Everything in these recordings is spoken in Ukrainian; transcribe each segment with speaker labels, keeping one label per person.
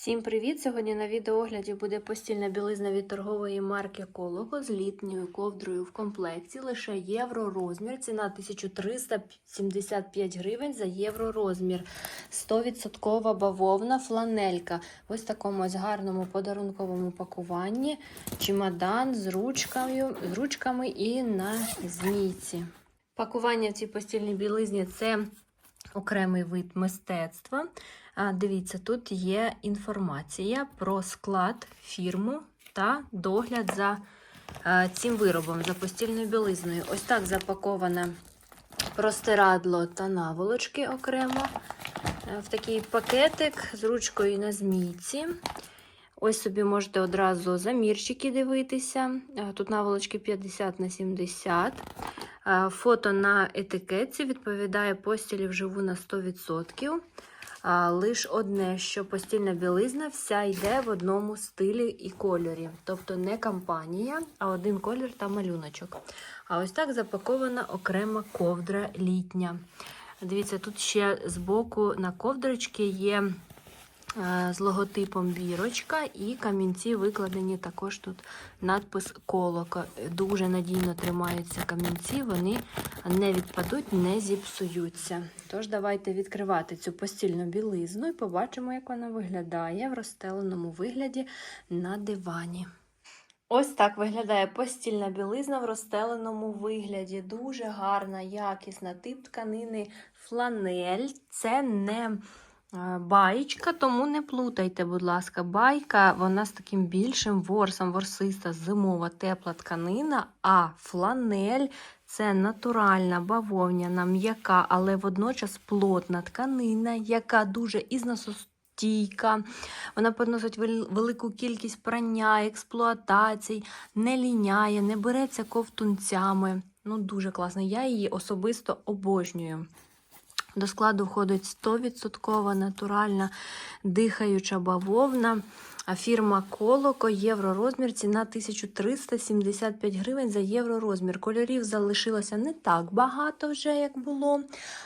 Speaker 1: Всім привіт! Сьогодні на відеоогляді буде постільна білизна від торгової марки Колого з літньою ковдрою в комплекті. Лише євро розмір. Ціна 1375 гривень за євро розмір. 100% бавовна фланелька. Ось в такому ось гарному подарунковому пакуванні. Чемодан з ручками, з ручками і на змійці. Пакування в цій постільній білизні це окремий вид мистецтва. Дивіться, тут є інформація про склад, фірму та догляд за цим виробом, за постільною білизною. Ось так запаковане простирадло та наволочки окремо е, в такий пакетик з ручкою на змійці. Ось собі можете одразу замірчики дивитися. Е, Тут наволочки 50 на 70. Е, Фото на етикетці відповідає постілі вживу на 100%. А, лиш одне, що постільна білизна вся йде в одному стилі і кольорі. Тобто не кампанія, а один колір та малюночок. А ось так запакована окрема ковдра літня. Дивіться, тут ще збоку на ковдрочці є з логотипом бірочка і камінці викладені також тут надпис колоко. Дуже надійно тримаються камінці, вони не відпадуть, не зіпсуються. Тож давайте відкривати цю постільну білизну і побачимо, як вона виглядає в розстеленому вигляді на дивані. Ось так виглядає постільна білизна в розстеленому вигляді. Дуже гарна, якісна тип тканини фланель. Це не Баєчка, тому не плутайте, будь ласка, байка, вона з таким більшим ворсом, ворсиста, зимова, тепла тканина, а фланель це натуральна бавовняна, м'яка, але водночас плотна тканина, яка дуже ізносостійка. Вона поносить велику кількість прання, експлуатацій, не ліняє, не береться ковтунцями. Ну, дуже класно. Я її особисто обожнюю. До складу входить 100% натуральна дихаюча бавовна. Фірма Колоко, євророзмір, ціна 1375 гривень за євророзмір. Кольорів залишилося не так багато вже, як було,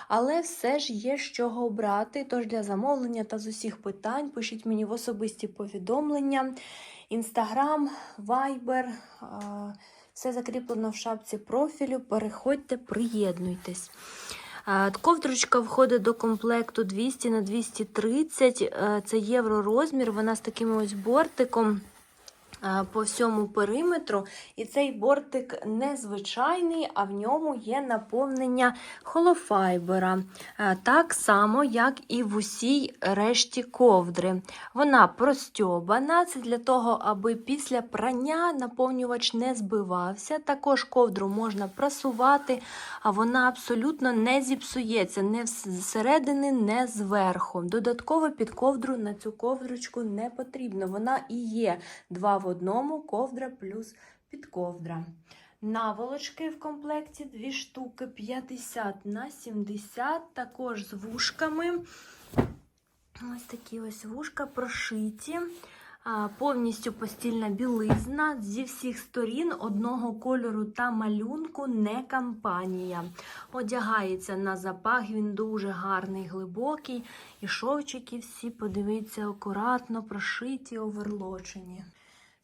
Speaker 1: але все ж є з чого обрати. Тож для замовлення та з усіх питань пишіть мені в особисті повідомлення. Інстаграм, Вайбер. Все закріплено в шапці профілю. Переходьте, приєднуйтесь. Ковдрочка входить до комплекту 200 на 230, е, це євро розмір. Вона з таким ось бортиком по всьому периметру. І цей бортик незвичайний, а в ньому є наповнення холофайбера. Так само, як і в усій решті ковдри. Вона простьобана, це для того, аби після прання наповнювач не збивався. Також ковдру можна прасувати, а вона абсолютно не зіпсується не зсередини, не зверху. Додатково під ковдру на цю ковдрочку не потрібно. Вона і є два в одному ковдра плюс підковдра. Наволочки в комплекті дві штуки 50 на 70, також з вушками. Ось такі ось вушка прошиті. Повністю постільна білизна зі всіх сторін одного кольору та малюнку не кампанія. Одягається на запах, він дуже гарний, глибокий. І шовчики всі, подивіться, акуратно прошиті, оверлочені.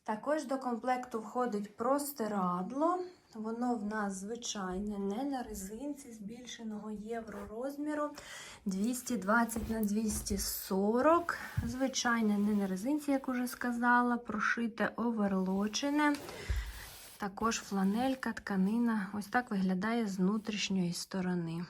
Speaker 1: Також до комплекту входить простирадло. Воно в нас звичайне, не на резинці збільшеного євро розміру 220 на 240. Звичайне, не на резинці, як уже сказала, прошите оверлочене. Також фланелька, тканина. Ось так виглядає з внутрішньої сторони.